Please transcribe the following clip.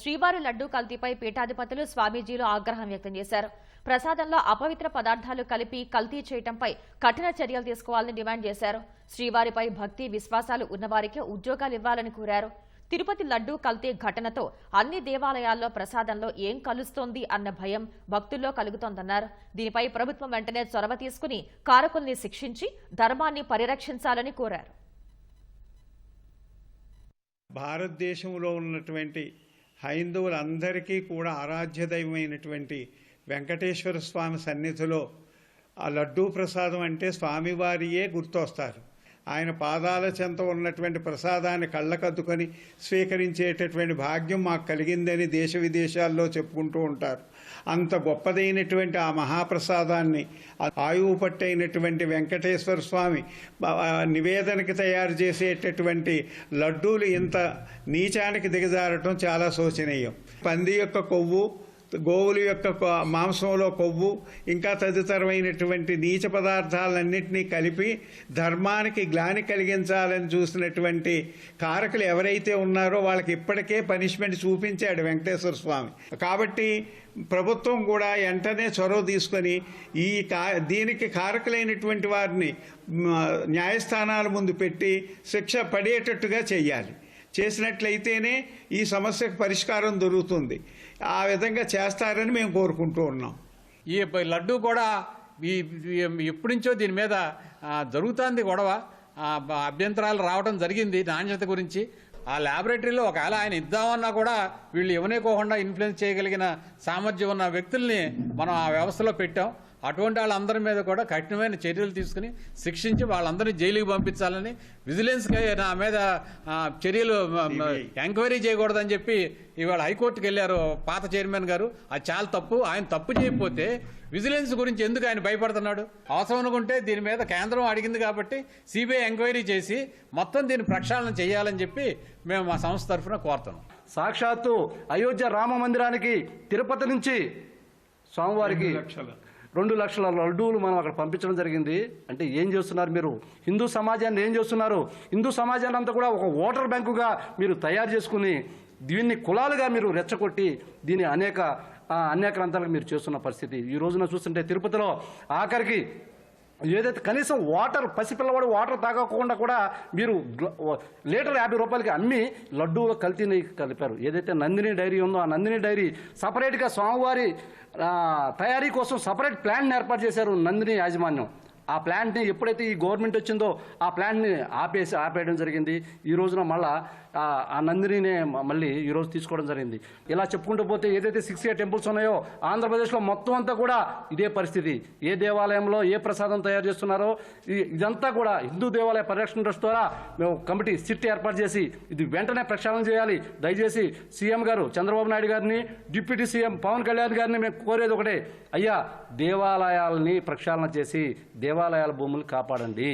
శ్రీవారి లడ్డూ కల్తీపై పీఠాధిపతులు స్వామీజీలు ఆగ్రహం వ్యక్తం చేశారు. ప్రసాదంలో అపవిత్ర పదార్థాలు కలిపి కల్తీ చేయటంపై కఠిన చర్యలు తీసుకోవాలని డిమాండ్ చేశారు. శ్రీవారిపై భక్తి విశ్వాసాలు ఉన్నవారికి ఉద్యోగాలు ఇవ్వాలని కోరారు. తిరుపతి లడ్డూ కల్తీ ఘటనతో అన్ని దేవాలయాల్లో ప్రసాదంలో ఏం కలుస్తోంది అన్న భయం భక్తుల్లో కలుగుతోందన్నారు. దీనిపై ప్రభుత్వం వెంటనే చొరవ తీసుకుని కారకుల్ని శిక్షించి ధర్మాన్ని పరిరక్షించాలని కోరారు. భారతదేశంలో ఉన్నటువంటి హైందవులందరికీ కూడా ఆరాధ్య దైవమైనటువంటి వెంకటేశ్వర స్వామి సన్నిధిలో ఆ లడ్డూ ప్రసాదం అంటే స్వామివారియే గుర్తొస్తారు. ఆయన పాదాల చెంత ఉన్నటువంటి ప్రసాదాన్ని కళ్ళకద్దుకొని స్వీకరించేటటువంటి భాగ్యం మాకు కలిగిందని దేశ విదేశాల్లో చెప్పుకుంటూ ఉంటారు. అంత గొప్పదైనటువంటి ఆ మహాప్రసాదాన్ని ఆయువు పట్టైనటువంటి వెంకటేశ్వర స్వామి నివేదనకి తయారు చేసేటటువంటి లడ్డూలు ఇంత నీచానికి దిగజారటం చాలా శోచనీయం. పంది యొక్క కొవ్వు గోవుల యొక్క మాంసంలో కొవ్వు ఇంకా తదితరమైనటువంటి నీచ పదార్థాలన్నింటినీ కలిపి ధర్మానికి గ్లాని కలిగించాలని చూసినటువంటి కారకులు ఎవరైతే ఉన్నారో వాళ్ళకి ఇప్పటికే పనిష్మెంట్ చూపించాడు వెంకటేశ్వర స్వామి. కాబట్టి ప్రభుత్వం కూడా వెంటనే చొరవ తీసుకొని ఈ కా దీనికి కారకులైనటువంటి వారిని న్యాయస్థానాల ముందు పెట్టి శిక్ష పడేటట్టుగా చేయాలి చేసినట్లయితేనే ఈ సమస్యకు పరిష్కారం దొరుకుతుంది. ఆ విధంగా చేస్తారని మేము కోరుకుంటూ ఉన్నాం. ఈ లడ్డు కూడా ఈ ఈ- ఎప్పటి నుంచో దీని మీద జరుగుతుంది గొడవ. అభ్యంతరాలు రావడం జరిగింది నాణ్యత గురించి. ఆ ల్యాబొరేటరీలో ఒకవేళ ఆయన ఇద్దామన్నా కూడా వీళ్ళు ఇవ్వనేకోకుండా ఇన్ఫ్లుయెన్స్ చేయగలిగిన సామర్థ్యం ఉన్న వ్యక్తుల్ని మనం ఆ వ్యవస్థలో పెట్టాం. అటువంటి వాళ్ళందరి మీద కూడా కఠినమైన చర్యలు తీసుకుని శిక్షించి వాళ్ళందరినీ జైలుకి పంపించాలని విజిలెన్స్ నా మీద చర్యలు ఎంక్వైరీ చేయకూడదని చెప్పి ఇవాళ హైకోర్టుకి వెళ్ళారు పాత చైర్మన్ గారు. అది చాలా తప్పు. ఆయన తప్పు చేయకపోతే విజిలెన్స్ గురించి ఎందుకు ఆయన భయపడుతున్నాడు? అవసరం అనుకుంటే దీని మీద కేంద్రం అడిగింది కాబట్టి సిబిఐ ఎంక్వైరీ చేసి మొత్తం దీన్ని ప్రక్షాళన చేయాలని చెప్పి మేము మా సంస్థ తరఫున కోరుతున్నాం. సాక్షాత్తు అయోధ్య రామ మందిరానికి తిరుపతి నుంచి స్వామివారికి రెండు లక్షల. లడ్డూలు మనం అక్కడ పంపించడం జరిగింది. అంటే ఏం చేస్తున్నారు మీరు? హిందూ సమాజాన్ని ఏం చేస్తున్నారు? హిందూ సమాజాన్ని అంతా కూడా ఒక ఓటర్ బ్యాంకుగా మీరు తయారు చేసుకుని దీన్ని కులాలుగా మీరు రెచ్చగొట్టి దీన్ని అనేక ప్రాంతాలకు మీరు చేస్తున్న పరిస్థితి. ఈ రోజున చూస్తుంటే తిరుపతిలో ఆఖరికి ఏదైతే కనీసం వాటర్ పసిపిల్లవాడు వాటర్ తాగకుండా కూడా మీరు లీటర్ యాభై రూపాయలకి అమ్మి లడ్డూలో కల్తీని కలిపారు. ఏదైతే నందిని డైరీ ఉందో ఆ నందిని డైరీ సపరేట్గా స్వామివారి తయారీ కోసం సపరేట్ ప్లాన్ ఏర్పాటు చేశారు నందిని యాజమాన్యం. ఆ ప్లాంట్ని ఎప్పుడైతే ఈ గవర్నమెంట్ వచ్చిందో ఆ ప్లాంట్ని ఆపేసి ఆపేయడం జరిగింది. ఈ రోజున మళ్ళా ఆ ఆ నందినినే మళ్ళీ ఈరోజు తీసుకోవడం జరిగింది. ఇలా చెప్పుకుంటూ పోతే ఏదైతే సిక్స్ ఏ టెంపుల్స్ ఉన్నాయో ఆంధ్రప్రదేశ్లో మొత్తం అంతా కూడా ఇదే పరిస్థితి. ఏ దేవాలయంలో ఏ ప్రసాదం తయారు చేస్తున్నారో ఇదంతా కూడా హిందూ దేవాలయ పరిరక్షణ ట్రస్ట్ ద్వారా మేము కమిటీ సిట్ ఏర్పాటు చేసి ఇది వెంటనే ప్రక్షాళన చేయాలి. దయచేసి సీఎం గారు చంద్రబాబు నాయుడు గారిని డిప్యూటీ సీఎం పవన్ కళ్యాణ్ గారిని మేము కోరేది ఒకటే. అయ్యా దేవాలయాల్ని ప్రక్షాళన చేసి దేవ దేవాలయాల భూములు కాపాడండి.